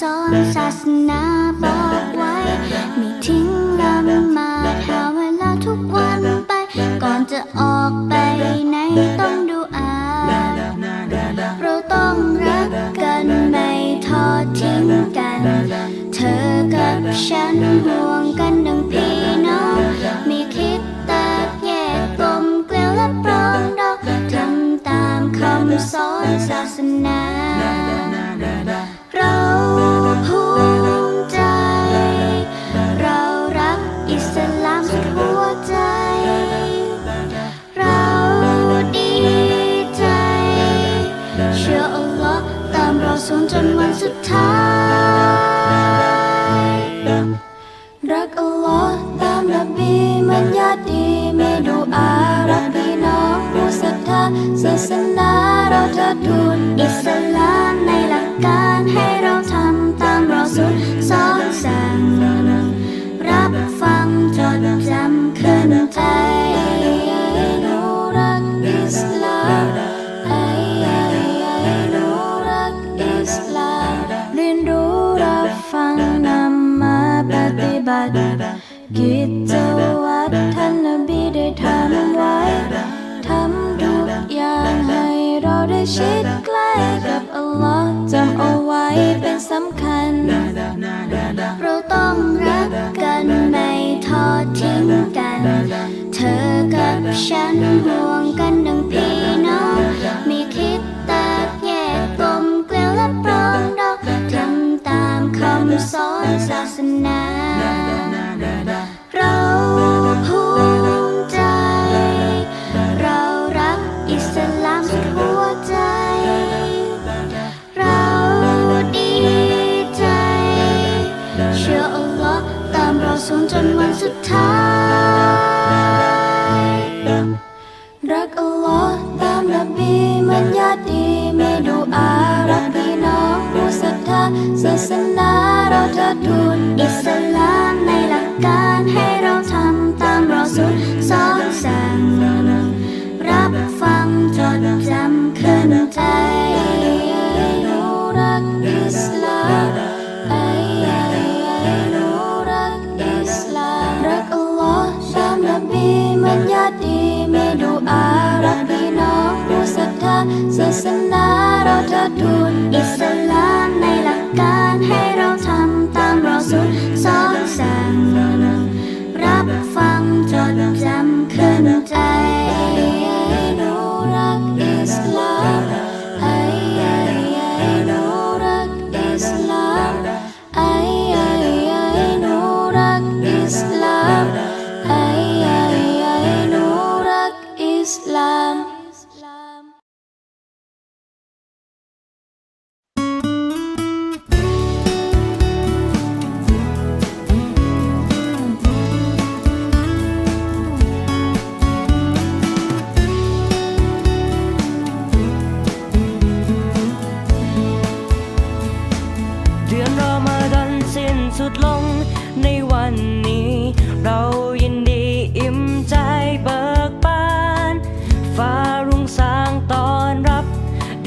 สอนศาสนาบอกไว้ ไม่ทิ้งลำมาหาเวลาทุกวันไป ก่อนจะออก ดูนอิสลามในหลักการให้เราทำตามรอสูลสอนสั่งรับฟังจดจำขึ้นใจหนูรักอิสลามไอ้หนูรักอิสลามเรียนรู้รับฟังนำมาปฏิบัติกิจวัตร ชิดใกล้กับอัลลอฮ์จำเอาไว้เป็นสำคัญ เราต้องรักกันไม่ทอดทิ้งกัน เธอกับฉันห่วงกันดัง ดูอิสลามในหลักการให้เราทำตามรอสูลสอนสั่งรับฟังจดจำขึ้นใจหนูรักอิสลามไอ้หนูรักอิสลามรักอัลลอฮ์ตามนบีมันญาติดีมีดูอารักพี่น้องผู้ศรัทธาศาสนาเราจะดูอิสลามในหลักการให้เราทำ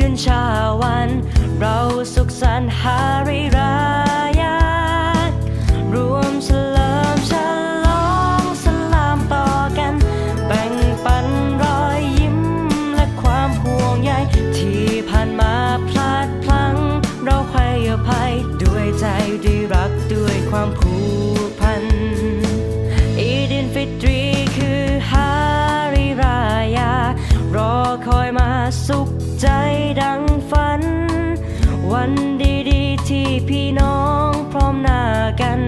นชาวัน เราสุขสันต์ฮาริรายารวมเฉลิมฉลองสลามต่อกัน แบ่งปันรอยยิ้มและความห่วงใยที่ผ่านมาพลาดพลั้ง เราให้อภัยด้วยใจด้วยรักด้วยความผูกพันอีดินฟิตรีคือฮาริรายารอคอยมาสุขใจ ดังฝัน วันดีๆที่พี่น้องพร้อมหน้ากัน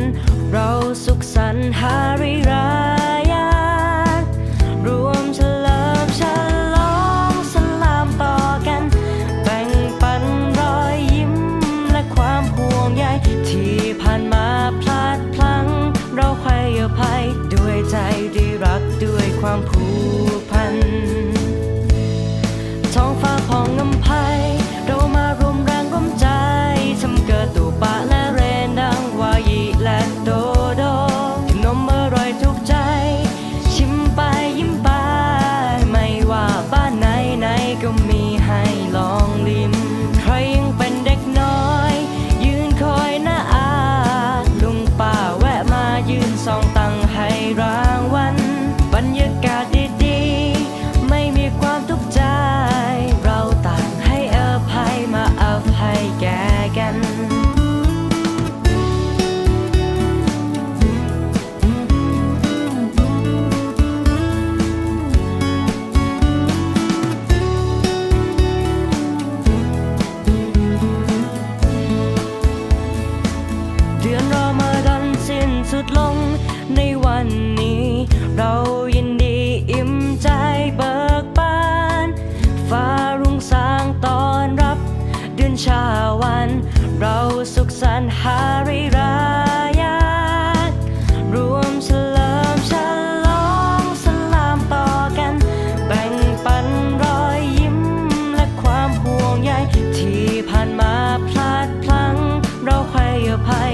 เราสุขสันต์ฮาริรา ดลงในวันนี้ เรายินดีอิ่มใจเบิกบาน ฟ้ารุ่งสางตอนรับเดือนชาวัน เราสุขสันต์หาริรายารวมเฉลิมฉลองสลามต่อกัน แบ่งปันรอยยิ้มและความห่วงใยที่ผ่านมาพลาดพลั้งเราให้อภัย